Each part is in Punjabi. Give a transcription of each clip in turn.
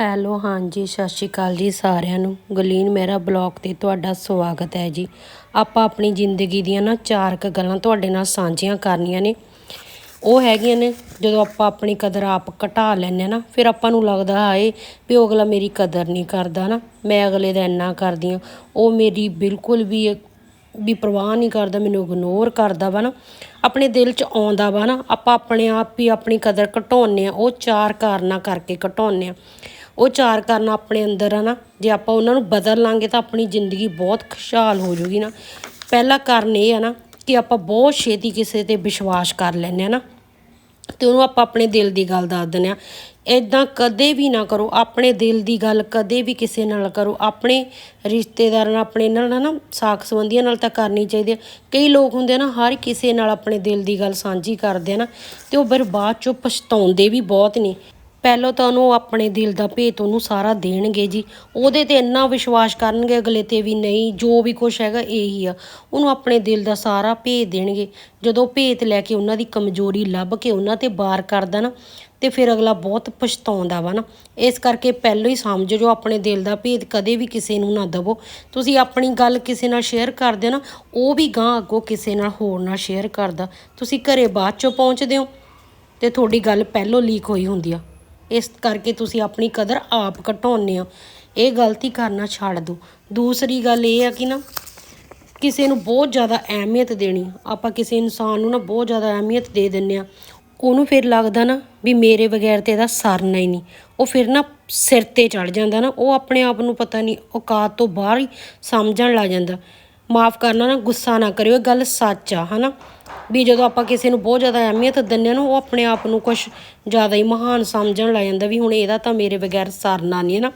ਹੈਲੋ, ਹਾਂਜੀ, ਸਤਿ ਸ਼੍ਰੀ ਅਕਾਲ ਜੀ ਸਾਰਿਆਂ ਨੂੰ। ਗਲੀਨ ਮੇਰਾ ਬਲੌਗ ਤੇ ਤੁਹਾਡਾ ਸਵਾਗਤ ਹੈ ਜੀ। ਆਪਾਂ ਆਪਣੀ ਜ਼ਿੰਦਗੀ ਦੀਆਂ ਨਾ ਚਾਰ ਕੁ ਗੱਲਾਂ ਤੁਹਾਡੇ ਨਾਲ ਸਾਂਝੀਆਂ ਕਰਨੀਆਂ ਨੇ। ਉਹ ਹੈਗੀਆਂ ਨੇ, ਜਦੋਂ ਆਪਾਂ ਆਪਣੀ ਕਦਰ ਆਪ ਘਟਾ ਲੈਂਦੇ ਹਾਂ ਨਾ, ਫਿਰ ਆਪਾਂ ਨੂੰ ਲੱਗਦਾ ਹਾਏ ਵੀ ਉਹ ਅਗਲਾ ਮੇਰੀ ਕਦਰ ਨਹੀਂ ਕਰਦਾ ਨਾ। ਮੈਂ ਅਗਲੇ ਦਾ ਇੰਨਾ ਕਰਦੀ ਹਾਂ। ਉਹ ਮੇਰੀ ਬਿਲਕੁਲ ਵੀ ਵੀ ਪਰਵਾਹ ਨਹੀਂ ਕਰਦਾ, ਮੈਨੂੰ ਇਗਨੋਰ ਕਰਦਾ ਵਾ ਨਾ। ਆਪਣੇ ਦਿਲ 'ਚ ਆਉਂਦਾ ਵਾ ਨਾ। ਆਪਾਂ ਆਪਣੇ ਆਪ ਹੀ ਆਪਣੀ ਕਦਰ ਘਟਾਉਂਦੇ ਆ ਉਹ ਚਾਰ ਕਾਰਨਾਂ ਕਰਕੇ ਘਟਾਉਂਦੇ ਆ ਉਹ ਚਾਰ ਕਾਰਨ ਆਪਣੇ ਅੰਦਰ ਆ ਨਾ, ਜੇ ਆਪਾਂ ਉਹਨਾਂ ਨੂੰ ਬਦਲ ਲਾਂਗੇ ਤਾਂ ਆਪਣੀ ਜ਼ਿੰਦਗੀ ਬਹੁਤ ਖੁਸ਼ਹਾਲ ਹੋ ਜੂਗੀ ਨਾ। ਪਹਿਲਾ ਕਾਰਨ ਇਹ ਆ ਨਾ ਕਿ ਆਪਾਂ ਬਹੁਤ ਛੇਤੀ ਕਿਸੇ ਤੇ ਵਿਸ਼ਵਾਸ ਕਰ ਲੈਂਦੇ ਆ ਨਾ। ਤੇ ਉਹਨੂੰ ਆਪਾਂ ਆਪਣੇ ਦਿਲ ਦੀ ਗੱਲ ਦੱਸ ਦਿੰਦੇ ਆ। ਇਦਾਂ ਕਦੇ ਵੀ ਨਾ ਕਰੋ, ਆਪਣੇ ਦਿਲ ਦੀ ਗੱਲ ਕਦੇ ਵੀ ਕਿਸੇ ਨਾਲ ਕਰੋ। ਆਪਣੇ ਰਿਸ਼ਤੇਦਾਰਾਂ ਨਾਲ, ਆਪਣੇ ਨਾਲ ਨਾ ਸਾਖ ਸੰਬੰਧੀਆਂ ਨਾਲ ਤਾਂ ਕਰਨੀ ਚਾਹੀਦੀ ਹੈ ਕਈ ਲੋਕ ਹੁੰਦੇ ਆ ਨਾ, ਹਰ ਕਿਸੇ ਨਾਲ ਆਪਣੇ ਦਿਲ ਦੀ ਗੱਲ ਸਾਂਝੀ ਕਰਦੇ ਆ ਨਾ, ਤੇ ਉਹ ਫਿਰ ਬਾਅਦ ਚੋਂ ਪਛਤਾਉਂਦੇ ਵੀ ਬਹੁਤ ਨੇ। ਪਹਿਲਾਂ ਤਾਂ ਉਹਨੂੰ ਆਪਣੇ ਦਿਲ ਦਾ ਭੇਤ ਉਹਨੂੰ ਸਾਰਾ ਦੇਣਗੇ ਜੀ। ਉਹਦੇ ਤੇ ਇੰਨਾ ਵਿਸ਼ਵਾਸ ਕਰਨਗੇ ਅਗਲੇ ਤੇ ਵੀ ਨਹੀਂ, ਜੋ ਵੀ ਕੁਝ ਹੈਗਾ ਇਹੀ ਆ। ਉਹਨੂੰ ਆਪਣੇ ਦਿਲ ਦਾ ਸਾਰਾ ਭੇਤ ਦੇਣਗੇ। ਜਦੋਂ ਭੇਤ ਲੈ ਕੇ ਉਹਨਾਂ ਦੀ ਕਮਜ਼ੋਰੀ ਲੱਭ ਕੇ ਉਹਨਾਂ ਤੇ ਵਾਰ ਕਰਦਾ ਨਾ ਤੇ ਫਿਰ ਅਗਲਾ ਬਹੁਤ ਪਛਤਾਉਂਦਾ ਵਾ ਨਾ। ਇਸ ਕਰਕੇ ਪਹਿਲਾਂ ਹੀ ਸਮਝ ਜੋ ਆਪਣੇ ਦਿਲ ਦਾ ਭੇਦ ਕਦੇ ਵੀ ਕਿਸੇ ਨੂੰ ਨਾ ਦਵੋ। ਤੁਸੀਂ ਆਪਣੀ ਗੱਲ ਕਿਸੇ ਨਾਲ ਸ਼ੇਅਰ ਕਰਦੇ ਹੋ ਨਾ, ਉਹ ਵੀ ਗਾਂ ਅੱਗੋਂ ਕਿਸੇ ਨਾਲ ਹੋਰ ਨਾਲ ਸ਼ੇਅਰ ਕਰਦਾ। ਤੁਸੀਂ ਘਰੇ ਬਾਅਦ ਚੋਂ ਪਹੁੰਚਦੇ ਹੋ, ਤੇ ਤੁਹਾਡੀ ਗੱਲ ਪਹਿਲਾਂ ਲੀਕ ਹੋਈ ਹੁੰਦੀ ਆ। ਇਸ ਕਰਕੇ ਤੁਸੀਂ ਆਪਣੀ ਕਦਰ ਆਪ ਘਟਾਉਂਦੇ ਹੋ। ਇਹ ਗਲਤੀ ਕਰਨਾ ਛੱਡ ਦਿਓ। ਦੂਸਰੀ ਗੱਲ ਇਹ ਆ ਕਿ ਨਾ, ਕਿਸੇ ਨੂੰ ਬਹੁਤ ਜ਼ਿਆਦਾ ਅਹਿਮੀਅਤ ਦੇਣੀ। ਆਪਾਂ ਕਿਸੇ ਇਨਸਾਨ ਨੂੰ ਨਾ ਬਹੁਤ ਜ਼ਿਆਦਾ ਅਹਿਮੀਅਤ ਦੇ ਦਿੰਨੇ ਆ ਉਹਨੂੰ ਫਿਰ ਲੱਗਦਾ ਨਾ ਵੀ ਮੇਰੇ ਬਗੈਰ ਤੇ ਇਹਦਾ ਸਰਨਾ ਹੀ ਨਹੀਂ। ਉਹ ਫਿਰ ਨਾ ਸਿਰ ਤੇ ਚੜ ਜਾਂਦਾ ਨਾ। ਉਹ ਆਪਣੇ ਆਪ ਨੂੰ ਪਤਾ ਨਹੀਂ, ਔਕਾਤ ਤੋਂ ਬਾਹਰ ਹੀ ਸਮਝਣ ਲੱਗ ਜਾਂਦਾ। ਮਾਫ ਕਰਨਾ ਨਾ, ਗੁੱਸਾ ਨਾ ਕਰਿਓ, ਇਹ ਗੱਲ ਸੱਚ ਆ, ਹਨਾ? ਵੀ ਜਦੋਂ ਆਪਾਂ ਕਿਸੇ ਨੂੰ ਬਹੁਤ ਜ਼ਿਆਦਾ ਅਹਿਮੀਅਤ ਦਿੰਦੇ ਆ ਨਾ, ਉਹ ਆਪਣੇ ਆਪ ਨੂੰ ਕੁਝ ਜ਼ਿਆਦਾ ਹੀ ਮਹਾਨ ਸਮਝਣ ਲੱਗ ਜਾਂਦਾ ਵੀ ਹੁਣ ਇਹਦਾ ਤਾਂ ਮੇਰੇ ਬਗੈਰ ਸਰਨਾ ਨਹੀਂ ਹੈ ਨਾ।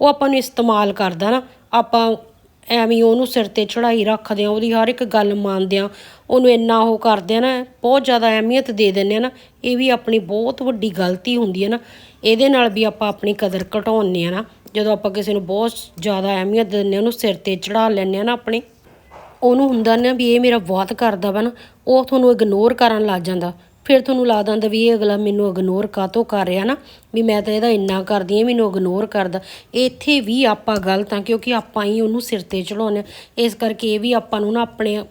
ਉਹ ਆਪਾਂ ਨੂੰ ਇਸਤੇਮਾਲ ਕਰਦਾ ਨਾ, ਆਪਾਂ ਐਵੇਂ ਉਹਨੂੰ ਸਿਰ ਤੇ ਚੜਾਈ ਰੱਖਦੇ ਆ ਉਹਦੀ ਹਰ ਇੱਕ ਗੱਲ ਮੰਨਦੇ ਆ ਉਹਨੂੰ ਇੰਨਾ ਉਹ ਕਰਦੇ ਆ ਨਾ, ਬਹੁਤ ਜ਼ਿਆਦਾ ਅਹਿਮੀਅਤ ਦੇ ਦਿੰਦੇ ਆ ਨਾ, ਇਹ ਵੀ ਆਪਣੀ ਬਹੁਤ ਵੱਡੀ ਗਲਤੀ ਹੁੰਦੀ ਹੈ ਨਾ। ਇਹਦੇ ਨਾਲ ਵੀ ਆਪਾਂ ਆਪਣੀ ਕਦਰ ਘਟਾਉਂਦੇ ਆ ਨਾ, ਜਦੋਂ ਆਪਾਂ ਕਿਸੇ ਨੂੰ ਬਹੁਤ ਜ਼ਿਆਦਾ ਅਹਿਮੀਅਤ ਦਿੰਦੇ ਆ ਉਹਨੂੰ ਸਿਰ ਤੇ ਚੜਾ ਲੈਂਦੇ ਆ ਨਾ ਆਪਣੇ। ਉਹਨੂੰ ਹੁੰਦਾ ਨਾ ਵੀ ਇਹ ਮੇਰਾ ਬਹੁਤ ਕਰਦਾ ਵਾ ਨਾ, ਉਹ ਤੁਹਾਨੂੰ ਇਗਨੋਰ ਕਰਨ ਲੱਗ ਜਾਂਦਾ। ਫਿਰ ਤੁਹਾਨੂੰ ਲੱਗਦਾ ਹੁੰਦਾ ਵੀ ਇਹ ਅਗਲਾ ਮੈਨੂੰ ਇਗਨੋਰ ਕਾਤੋਂ ਕਰ ਰਿਹਾ ਨਾ, ਵੀ ਮੈਂ ਤਾਂ ਇਹਦਾ ਇੰਨਾ ਕਰਦੀ ਆ ਮੈਨੂੰ ਇਗਨੋਰ ਕਰਦਾ। ਇੱਥੇ ਵੀ ਆਪਾਂ ਗਲਤ ਆ ਕਿਉਂਕਿ ਆਪਾਂ ਹੀ ਉਹਨੂੰ ਸਿਰ ਤੇ ਚੜਾਉਂਦੇ ਇਸ ਕਰਕੇ ਇਹ ਵੀ ਆਪਾਂ ਨੂੰ ਨਾ ਆਪਣੇ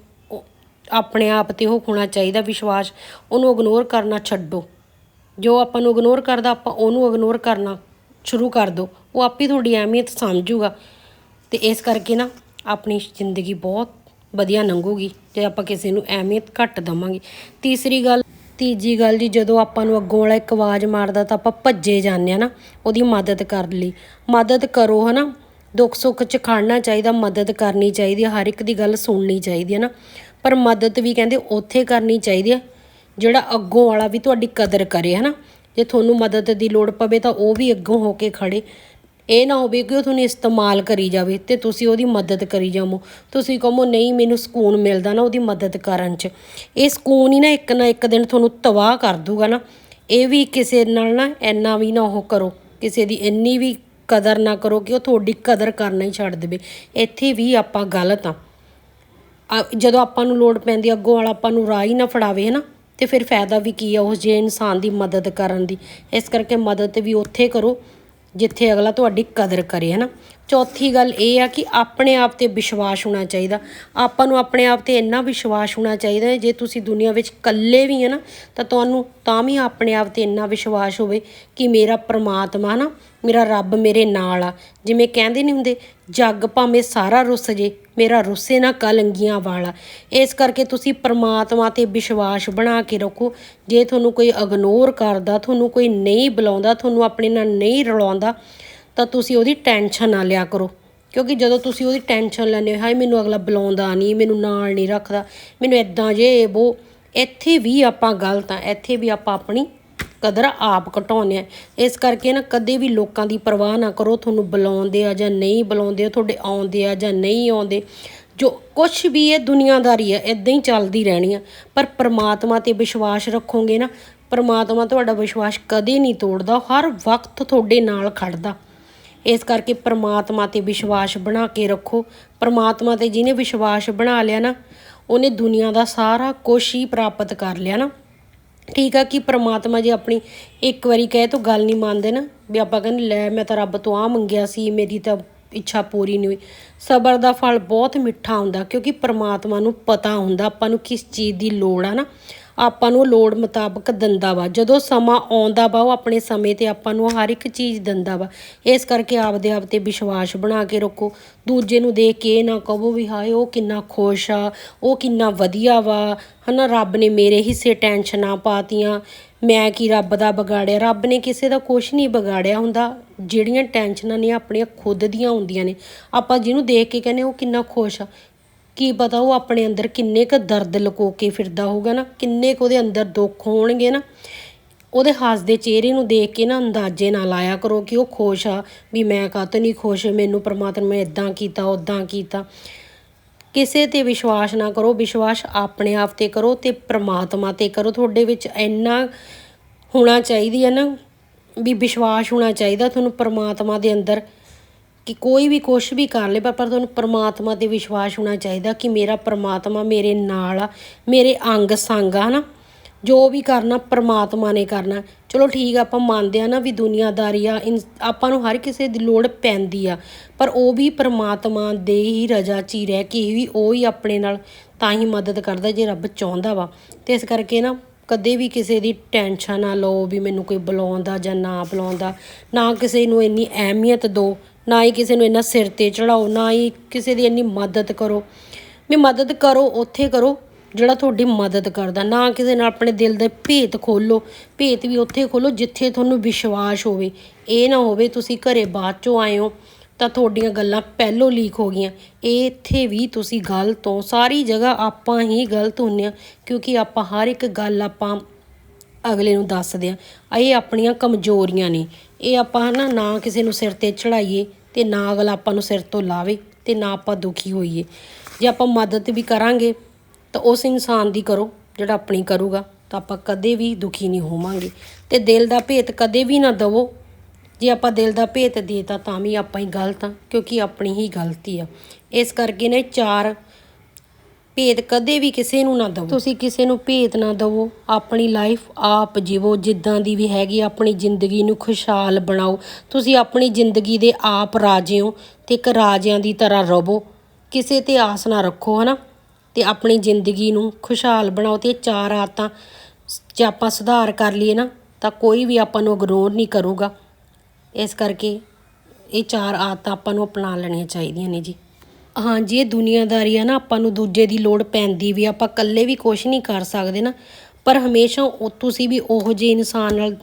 ਆਪਣੇ ਆਪ ਤੇ ਉਹ ਹੋਣਾ ਚਾਹੀਦਾ ਵਿਸ਼ਵਾਸ। ਉਹਨੂੰ ਇਗਨੋਰ ਕਰਨਾ ਛੱਡੋ। ਜੋ ਆਪਾਂ ਨੂੰ ਇਗਨੋਰ ਕਰਦਾ, ਆਪਾਂ ਉਹਨੂੰ ਇਗਨੋਰ ਕਰਨਾ ਸ਼ੁਰੂ ਕਰ ਦਿਓ। ਉਹ ਆਪੇ ਤੁਹਾਡੀ ਅਹਿਮੀਅਤ ਸਮਝੂਗਾ। ਤੇ ਇਸ ਕਰਕੇ ਨਾ ਆਪਣੀ ਜ਼ਿੰਦਗੀ ਬਹੁਤ ਵਧੀਆ ਲੰਘੂਗੀ ਜੇ ਆਪਾਂ ਕਿਸੇ ਨੂੰ ਅਹਿਮੀਅਤ ਘੱਟ ਦਵਾਂਗੇ। ਤੀਸਰੀ ਗੱਲ, ਤੀਜੀ ਗੱਲ ਜੀ, ਜਦੋਂ ਆਪਾਂ ਨੂੰ ਅੱਗੋਂ ਵਾਲਾ ਇੱਕ ਆਵਾਜ਼ ਮਾਰਦਾ ਤਾਂ ਆਪਾਂ ਭੱਜੇ ਜਾਂਦੇ ਆ ਨਾ, ਉਹਦੀ ਮਦਦ ਕਰਨ ਲਈ। ਮਦਦ ਕਰੋ ਹਨਾ। ਦੁੱਖ ਸੁੱਖ 'ਚ ਖੜਨਾ ਚਾਹੀਦਾ, ਮਦਦ ਕਰਨੀ ਚਾਹੀਦੀ ਹੈ, ਹਰ ਇੱਕ ਦੀ ਗੱਲ ਸੁਣਨੀ ਚਾਹੀਦੀ ਹੈ ਨਾ। ਪਰ ਮਦਦ ਵੀ ਕਹਿੰਦੇ ਉੱਥੇ ਕਰਨੀ ਚਾਹੀਦੀ ਹੈ, ਜਿਹੜਾ ਅੱਗੋਂ ਵਾਲਾ ਵੀ ਤੁਹਾਡੀ ਕਦਰ ਕਰੇ ਹਨਾ। ਜੇ ਤੁਹਾਨੂੰ ਮਦਦ ਦੀ ਲੋੜ ਪਵੇ ਤਾਂ ਉਹ ਵੀ ਅੱਗੋਂ ਹੋ ਕੇ ਖੜੇ। ਇਹ ਨਾ ਹੋਵੇ ਕਿ ਉਹ ਤੁਹਾਨੂੰ ਇਸਤੇਮਾਲ ਕਰੀ ਜਾਵੇ ਤੇ ਤੁਸੀਂ ਉਹਦੀ ਮਦਦ ਕਰੀ ਜਾਵੋ। ਤੁਸੀਂ ਕਹੋ ਨਹੀਂ, ਮੈਨੂੰ ਸਕੂਨ ਮਿਲਦਾ ਨਾ ਉਹਦੀ ਮਦਦ ਕਰਨ 'ਚ। ਇਹ ਸਕੂਨ ਹੀ ਨਾ ਇੱਕ ਨਾ ਇੱਕ ਦਿਨ ਤੁਹਾਨੂੰ ਤਬਾਹ ਕਰ ਦੂਗਾ ਨਾ। ਇਹ ਵੀ ਕਿਸੇ ਨਾਲ ਨਾ ਇੰਨਾ ਵੀ ਨਾ ਉਹ ਕਰੋ, ਕਿਸੇ ਦੀ ਇੰਨੀ ਵੀ ਕਦਰ ਨਾ ਕਰੋ ਕਿ ਉਹ ਤੁਹਾਡੀ ਕਦਰ ਕਰਨਾ ਹੀ ਛੱਡ ਦੇਵੇ। ਇੱਥੇ ਵੀ ਆਪਾਂ ਗਲਤ ਆ ਜਦੋਂ ਆਪਾਂ ਨੂੰ ਲੋੜ ਪੈਂਦੀ, ਅੱਗੋਂ ਵਾਲਾ ਆਪਾਂ ਨੂੰ ਰਾਹ ਹੀ ਨਾ ਫੜਾਵੇ, ਹਨਾ? ਤੇ ਫਿਰ ਫਾਇਦਾ ਵੀ ਕੀ ਆ ਉਸ ਜੇ ਇਨਸਾਨ ਦੀ ਮਦਦ ਕਰਨ ਦੀ। ਇਸ ਕਰਕੇ ਮਦਦ ਵੀ ਉੱਥੇ ਕਰੋ ਜਿੱਥੇ ਅਗਲਾ ਤੁਹਾਡੀ ਕਦਰ ਕਰੇ ਹੈ ਨਾ ਚੌਥੀ ਗੱਲ ਇਹ ਆ ਕਿ ਆਪਣੇ ਆਪ ਤੇ ਵਿਸ਼ਵਾਸ ਹੋਣਾ ਚਾਹੀਦਾ। ਆਪਾਂ ਨੂੰ ਆਪਣੇ ਆਪ ਤੇ ਇੰਨਾ ਵਿਸ਼ਵਾਸ ਹੋਣਾ ਚਾਹੀਦਾ ਜੇ ਤੁਸੀਂ ਦੁਨੀਆ ਵਿੱਚ ਇਕੱਲੇ ਵੀ ਹੈ ਨਾ, ਤਾਂ ਤੁਹਾਨੂੰ ਤਾਂ ਵੀ ਆਪਣੇ ਆਪ ਤੇ ਇੰਨਾ ਵਿਸ਼ਵਾਸ ਹੋਵੇ ਕਿ ਮੇਰਾ ਪ੍ਰਮਾਤਮਾ ਨਾ ਮੇਰਾ ਰੱਬ ਮੇਰੇ ਨਾਲ ਆ। ਜਿਵੇਂ ਕਹਿੰਦੇ ਨਹੀਂ ਹੁੰਦੇ, ਜੱਗ ਭਾਵੇਂ ਸਾਰਾ ਰੁੱਸ ਜੇ, ਮੇਰਾ ਰੁੱਸੇ ਨਾ ਕਲੰਗੀਆਂ ਵਾਲਾ। ਇਸ ਕਰਕੇ ਤੁਸੀਂ ਪ੍ਰਮਾਤਮਾ ਤੇ ਵਿਸ਼ਵਾਸ ਬਣਾ ਕੇ ਰੱਖੋ। ਜੇ ਤੁਹਾਨੂੰ ਕੋਈ ਇਗਨੋਰ ਕਰਦਾ, ਤੁਹਾਨੂੰ ਕੋਈ ਨਹੀਂ ਬੁਲਾਉਂਦਾ, ਤੁਹਾਨੂੰ ਆਪਣੇ ਨਾਲ ਨਹੀਂ ਰਲਾਉਂਦਾ ਤਾਂ ਤੁਸੀਂ ਉਹਦੀ ਟੈਨਸ਼ਨ ਨਾ ਲਿਆ ਕਰੋ। ਕਿਉਂਕਿ ਜਦੋਂ ਤੁਸੀਂ ਉਹਦੀ ਟੈਨਸ਼ਨ ਲੈਂਦੇ ਹੋ, ਹਾਏ, ਮੈਨੂੰ ਅਗਲਾ ਬੁਲਾਉਂਦਾ ਨਹੀਂ, ਮੈਨੂੰ ਨਾਲ ਨਹੀਂ ਰੱਖਦਾ, ਮੈਨੂੰ ਇਦਾਂ ਜੇ ਉਹ ਇੱਥੇ ਵੀ ਆਪਾਂ ਗਲਤ ਆ ਇੱਥੇ ਵੀ ਆਪਾਂ ਆਪਣੀ ਕਦਰ ਆਪ ਘਟਾਉਂਦੇ ਆ ਇਸ ਕਰਕੇ ਨਾ ਕਦੇ ਵੀ ਲੋਕਾਂ ਦੀ ਪਰਵਾਹ ਨਾ ਕਰੋ, ਤੁਹਾਨੂੰ ਬੁਲਾਉਂਦੇ ਆ ਜਾਂ ਨਹੀਂ ਬੁਲਾਉਂਦੇ, ਤੁਹਾਡੇ ਆਉਂਦੇ ਆ ਜਾਂ ਨਹੀਂ ਆਉਂਦੇ। ਜੋ ਕੁਝ ਵੀ ਇਹ ਦੁਨੀਆਦਾਰੀ ਹੈ ਇਦਾਂ ਹੀ ਚੱਲਦੀ ਰਹਿਣੀ ਆ। ਪਰ ਪ੍ਰਮਾਤਮਾ ਤੇ ਵਿਸ਼ਵਾਸ ਰੱਖੋਗੇ ਨਾ, ਪ੍ਰਮਾਤਮਾ ਤੁਹਾਡਾ ਵਿਸ਼ਵਾਸ ਕਦੇ ਨਹੀਂ ਤੋੜਦਾ, ਹਰ ਵਕਤ ਤੁਹਾਡੇ ਨਾਲ ਖੜਦਾ। ਇਸ ਕਰਕੇ ਪ੍ਰਮਾਤਮਾ ਤੇ ਵਿਸ਼ਵਾਸ ਬਣਾ ਕੇ ਰੱਖੋ। ਪ੍ਰਮਾਤਮਾ ਤੇ ਜਿਹਨੇ ਵਿਸ਼ਵਾਸ ਬਣਾ ਲਿਆ ਨਾ, ਉਹਨੇ ਦੁਨੀਆ ਦਾ ਸਾਰਾ ਕੁਝ ਹੀ ਪ੍ਰਾਪਤ ਕਰ ਲਿਆ ਨਾ। ਠੀਕ ਆ ਕਿ ਪ੍ਰਮਾਤਮਾ ਜੇ ਆਪਣੀ ਇੱਕ ਵਾਰੀ ਕਹੇ ਤਾਂ ਗੱਲ ਨਹੀਂ ਮੰਨਦੇ ਨਾ, ਵੀ ਆਪਾਂ ਕਹਿੰਦੇ, ਲੈ ਮੈਂ ਤਾਂ ਰੱਬ ਤੋਂ ਆ ਮੰਗਿਆ ਸੀ, ਮੇਰੀ ਤਾਂ ਇੱਛਾ ਪੂਰੀ ਨਹੀਂ ਹੋਈ। ਸਬਰ ਦਾ ਫਲ ਬਹੁਤ ਮਿੱਠਾ ਹੁੰਦਾ, ਕਿਉਂਕਿ ਪ੍ਰਮਾਤਮਾ ਨੂੰ ਪਤਾ ਹੁੰਦਾ ਆਪਾਂ ਨੂੰ ਕਿਸ ਚੀਜ਼ ਦੀ ਲੋੜ ਆ ਨਾ। ਆਪਾਂ ਨੂੰ ਲੋੜ ਮੁਤਾਬਕ ਦਿੰਦਾ ਵਾ। ਜਦੋਂ ਸਮਾਂ ਆਉਂਦਾ ਵਾ, ਉਹ ਆਪਣੇ ਸਮੇਂ ਤੇ ਆਪਾਂ ਨੂੰ ਹਰ ਇੱਕ ਚੀਜ਼ ਦਿੰਦਾ ਵਾ। ਇਸ ਕਰਕੇ ਆਪਦੇ ਆਪ ਤੇ ਵਿਸ਼ਵਾਸ ਬਣਾ ਕੇ ਰੱਖੋ। ਦੂਜੇ ਨੂੰ ਦੇਖ ਕੇ ਇਹ ਨਾ ਕਹੋ ਵੀ ਹਾਏ, ਉਹ ਕਿੰਨਾ ਖੁਸ਼ ਆ, ਉਹ ਕਿੰਨਾ ਵਧੀਆ ਵਾ। ਹਨਾ, ਰੱਬ ਨੇ ਮੇਰੇ ਹਿੱਸੇ ਟੈਨਸ਼ਨਾਂ ਪਾਤੀਆਂ। ਮੈਂ ਕੀ ਰੱਬ ਦਾ ਵਿਗਾੜਿਆ? ਰੱਬ ਨੇ ਕਿਸੇ ਦਾ ਕੁਝ ਨਹੀਂ ਵਿਗਾੜਿਆ ਹੁੰਦਾ। ਜਿਹੜੀਆਂ ਟੈਨਸ਼ਨਾਂ ਨੇ ਆਪਣੀਆਂ ਖੁਦ ਦੀਆਂ ਹੁੰਦੀਆਂ ਨੇ। ਆਪਾਂ ਜਿਹਨੂੰ ਦੇਖ ਕੇ ਕਹਿੰਦੇ ਉਹ ਕਿੰਨਾ ਖੁਸ਼ ਆ। ਕੀ ਪਤਾ ਉਹ ਆਪਣੇ ਅੰਦਰ ਕਿੰਨੇ ਕੁ ਦਰਦ ਲੁਕੋ ਕੇ ਫਿਰਦਾ ਹੋਊਗਾ ਨਾ, ਕਿੰਨੇ ਕੁ ਉਹਦੇ ਅੰਦਰ ਦੁੱਖ ਹੋਣਗੇ ਨਾ। ਉਹਦੇ ਹੱਸਦੇ ਚਿਹਰੇ ਨੂੰ ਦੇਖ ਕੇ ਨਾ ਅੰਦਾਜ਼ੇ ਨਾਲ ਲਾਇਆ ਕਰੋ ਕਿ ਉਹ ਖੁਸ਼ ਆ, ਵੀ ਮੈਂ ਕਾਹਤੋਂ ਨਹੀਂ ਖੁਸ਼, ਮੈਨੂੰ ਪਰਮਾਤਮਾ ਨੇ ਇਦਾਂ ਕੀਤਾ ਉਦਾਂ ਕੀਤਾ। ਕਿਸੇ ਤੇ ਵਿਸ਼ਵਾਸ ਨਾ ਕਰੋ, ਵਿਸ਼ਵਾਸ ਆਪਣੇ ਆਪ ਤੇ ਕਰੋ ਤੇ ਪਰਮਾਤਮਾ ਤੇ ਕਰੋ। ਤੁਹਾਡੇ ਵਿੱਚ ਇੰਨਾ ਹੋਣਾ ਚਾਹੀਦੀ ਹੈ ਨਾ, ਵੀ ਵਿਸ਼ਵਾਸ ਹੋਣਾ ਚਾਹੀਦਾ ਤੁਹਾਨੂੰ ਪਰਮਾਤਮਾ ਦੇ ਅੰਦਰ। ਕਿ ਕੋਈ ਵੀ ਕੁਛ ਵੀ ਕਰ ਲੇ ਪਰ ਤੁਹਾਨੂੰ ਪਰਮਾਤਮਾ ਤੇ ਵਿਸ਼ਵਾਸ ਹੋਣਾ ਚਾਹੀਦਾ ਕਿ ਮੇਰਾ ਪਰਮਾਤਮਾ ਮੇਰੇ ਨਾਲ ਆ, ਮੇਰੇ ਅੰਗ ਸੰਗ ਆ, ਹਨਾ? ਜੋ ਵੀ ਕਰਨਾ ਪਰਮਾਤਮਾ ਨੇ ਕਰਨਾ। ਚਲੋ ਠੀਕ ਆ, ਆਪਾਂ ਮੰਨਦੇ ਆ ਨਾ ਵੀ ਦੁਨੀਆਦਾਰੀ ਆ, ਇਨ- ਆਪਾਂ ਨੂੰ ਹਰ ਕਿਸੇ ਦੀ ਲੋੜ ਪੈਂਦੀ ਆ, ਪਰ ਉਹ ਵੀ ਪਰਮਾਤਮਾ ਦੇ ਹੀ ਰਜਾ 'ਚ ਹੀ ਰਹਿ ਕੇ ਵੀ ਉਹ ਹੀ ਆਪਣੇ ਨਾਲ ਤਾਂ ਹੀ ਮਦਦ ਕਰਦਾ ਜੇ ਰੱਬ ਚਾਹੁੰਦਾ ਵਾ। ਤੇ ਇਸ ਕਰਕੇ ਨਾ ਕਦੇ ਵੀ ਕਿਸੇ ਦੀ ਟੈਨਸ਼ਨ ਨਾ ਲਓ ਵੀ ਮੈਨੂੰ ਕੋਈ ਬੁਲਾਉਂਦਾ ਜਾਂ ਨਾ ਬੁਲਾਉਂਦਾ, ਨਾ ਕਿਸੇ ਨੂੰ ਇੰਨੀ ਅਹਿਮੀਅਤ ਦਿਓ ਨਾ ਹੀ ਕਿਸੇ ਨੂੰ ਇੰਨਾ ਸਿਰ ਤੇ ਚੜਾਓ, ਨਾ ਹੀ ਕਿਸੇ ਦੀ ਇੰਨੀ ਮਦਦ ਕਰੋ। ਵੀ ਮਦਦ ਕਰੋ, ਉੱਥੇ ਕਰੋ ਜਿਹੜਾ ਤੁਹਾਡੀ ਮਦਦ ਕਰਦਾ। ਨਾ ਕਿਸੇ ਨਾਲ ਆਪਣੇ ਦਿਲ ਦੇ ਭੇਤ ਖੋਲੋ ਭੇਤ ਵੀ ਉੱਥੇ ਖੋਲੋ ਜਿੱਥੇ ਤੁਹਾਨੂੰ ਵਿਸ਼ਵਾਸ ਹੋਵੇ। ਇਹ ਨਾ ਹੋਵੇ ਤੁਸੀਂ ਘਰੇ ਬਾਅਦ ਚੋਂ ਆਏ ਹੋ ਤਾਂ ਤੁਹਾਡੀਆਂ ਗੱਲਾਂ ਪਹਿਲੋਂ ਲੀਕ ਹੋ ਗਈਆਂ। ਇਹ ਇੱਥੇ ਵੀ ਤੁਸੀਂ ਗਲਤ ਹੋ। ਸਾਰੀ ਜਗ੍ਹਾ ਆਪਾਂ ਹੀ ਗਲਤ ਹੁੰਨੇ ਆ ਕਿਉਂਕਿ ਆਪਾਂ ਹਰ ਇੱਕ ਗੱਲ ਆਪਾਂ ਅਗਲੇ ਨੂੰ ਦੱਸਦੇ ਆ ਇਹ ਆਪਣੀਆਂ ਕਮਜ਼ੋਰੀਆਂ ਨੇ। ਇਹ ਆਪਾਂ ਨਾ ਨਾ ਕਿਸੇ ਨੂੰ ਸਿਰ ਤੇ ਚੜਾਈਏ। ਤੇ ਨਾ ਅਗਲਾ ਆਪਾਂ ਨੂੰ ਸਿਰ ਤੋਂ ਲਾਵੇ ਤੇ ਨਾ ਆਪਾਂ ਦੁਖੀ ਹੋਈਏ। ਜੇ ਆਪਾਂ ਮਦਦ ਵੀ ਕਰਾਂਗੇ, ਤਾਂ ਉਸ ਇਨਸਾਨ ਦੀ ਕਰੋ, ਜਿਹੜਾ ਆਪਣੀ ਕਰੂਗਾ, ਤਾਂ ਆਪਾਂ ਕਦੇ ਵੀ ਦੁਖੀ ਨਹੀਂ ਹੋਵਾਂਗੇ। ਤੇ ਦਿਲ ਦਾ ਭੇਤ ਕਦੇ ਵੀ ਨਾ ਦਵੋ। ਜੇ ਆਪਾਂ ਦਿਲ ਦਾ ਭੇਤ ਦੇਤਾ ਤਾਂ ਵੀ ਆਪਾਂ ਹੀ ਗਲਤ ਆ ਕਿਉਂਕਿ ਆਪਣੀ ਹੀ ਗਲਤੀ ਆ। ਇਸ ਕਰਕੇ ਨੇ ਚਾਰ ਭੇਦ ਕਦੇ ਵੀ ਕਿਸੇ ਨੂੰ ਨਾ ਦਿਓ ਤੁਸੀਂ ਕਿਸੇ ਨੂੰ ਭੇਦ ਨਾ ਦਿਵੋ। ਆਪਣੀ ਲਾਈਫ ਆਪ ਜੀਵੋ, ਜਿੱਦਾਂ ਦੀ ਵੀ ਹੈਗੀ, ਆਪਣੀ ਜ਼ਿੰਦਗੀ ਨੂੰ ਖੁਸ਼ਹਾਲ ਬਣਾਓ। ਤੁਸੀਂ ਆਪਣੀ ਜ਼ਿੰਦਗੀ ਦੇ ਆਪ ਰਾਜੇ ਹੋ ਤੇ ਇੱਕ ਰਾਜਿਆਂ ਦੀ ਤਰ੍ਹਾਂ ਰਹੋ। ਕਿਸੇ ਤੇ ਆਸ ਨਾ ਰੱਖੋ, ਹਨਾ? ਤੇ ਆਪਣੀ ਜ਼ਿੰਦਗੀ ਨੂੰ ਖੁਸ਼ਹਾਲ ਬਣਾਓ ਤੇ ਇਹ ਚਾਰ ਆਦਤਾਂ ਜੇ ਆਪਾਂ ਸੁਧਾਰ ਕਰ ਲਈਏ ਨਾ, ਤਾਂ ਕੋਈ ਵੀ ਆਪਾਂ ਨੂੰ ਇਗਨੋਰ ਨਹੀਂ ਕਰੂਗਾ। ਇਸ ਕਰਕੇ ਇਹ ਚਾਰ ਆਦਤਾਂ ਆਪਾਂ ਨੂੰ ਅਪਣਾ ਲੈਣੀਆਂ ਚਾਹੀਦੀਆਂ ਨੇ ਜੀ। ਹਾਂਜੀ, ਇਹ ਦੁਨੀਆਦਾਰੀ ਆ ਨਾ, ਆਪਾਂ ਨੂੰ ਦੂਜੇ ਦੀ ਲੋੜ ਪੈਂਦੀ ਵੀ ਆਪਾਂ ਇਕੱਲੇ ਵੀ ਕੁਝ ਨਹੀਂ ਕਰ ਸਕਦੇ ਨਾ। ਪਰ ਹਮੇਸ਼ਾ ਉਹ ਤੁਸੀਂ ਵੀ ਉਹੋ ਜਿਹੇ ਇਨਸਾਨ ਨਾਲ,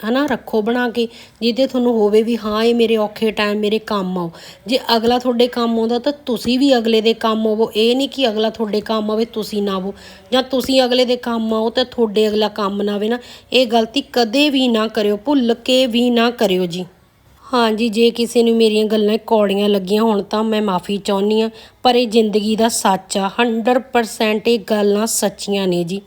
ਹਨਾ, ਰੱਖੋ ਬਣਾ ਕੇ, ਜਿਹਦੇ ਤੁਹਾਨੂੰ ਹੋਵੇ ਵੀ ਹਾਂ, ਇਹ ਮੇਰੇ ਔਖੇ ਟਾਈਮ ਮੇਰੇ ਕੰਮ ਆਓ ਜੇ ਅਗਲਾ ਤੁਹਾਡੇ ਕੰਮ ਆਉਂਦਾ ਤਾਂ ਤੁਸੀਂ ਵੀ ਅਗਲੇ ਦੇ ਕੰਮ ਆਵੋ। ਇਹ ਨਹੀਂ ਕਿ ਅਗਲਾ ਤੁਹਾਡੇ ਕੰਮ ਆਵੇ, ਤੁਸੀਂ ਨਾ ਆਵੋ। ਜਾਂ ਤੁਸੀਂ ਅਗਲੇ ਦੇ ਕੰਮ ਆਓ ਤਾਂ ਤੁਹਾਡੇ ਅਗਲਾ ਕੰਮ ਨਾ ਆਵੇ ਨਾ। ਇਹ ਗਲਤੀ ਕਦੇ ਵੀ ਨਾ ਕਰਿਓ, ਭੁੱਲ ਕੇ ਵੀ ਨਾ ਕਰਿਓ ਜੀ। ਹਾਂਜੀ, ਜੇ ਕਿਸੇ ਨੂੰ ਮੇਰੀਆਂ ਗੱਲਾਂ ਕੌੜੀਆਂ ਲੱਗੀਆਂ ਹੋਣ ਤਾਂ ਮੈਂ ਮਾਫੀ ਚਾਹੁੰਦੀ ਹਾਂ, ਪਰ ਇਹ ਜ਼ਿੰਦਗੀ ਦਾ ਸੱਚ ਆ। 100% ਇਹ ਗੱਲਾਂ ਸੱਚੀਆਂ ਨੇ ਜੀ।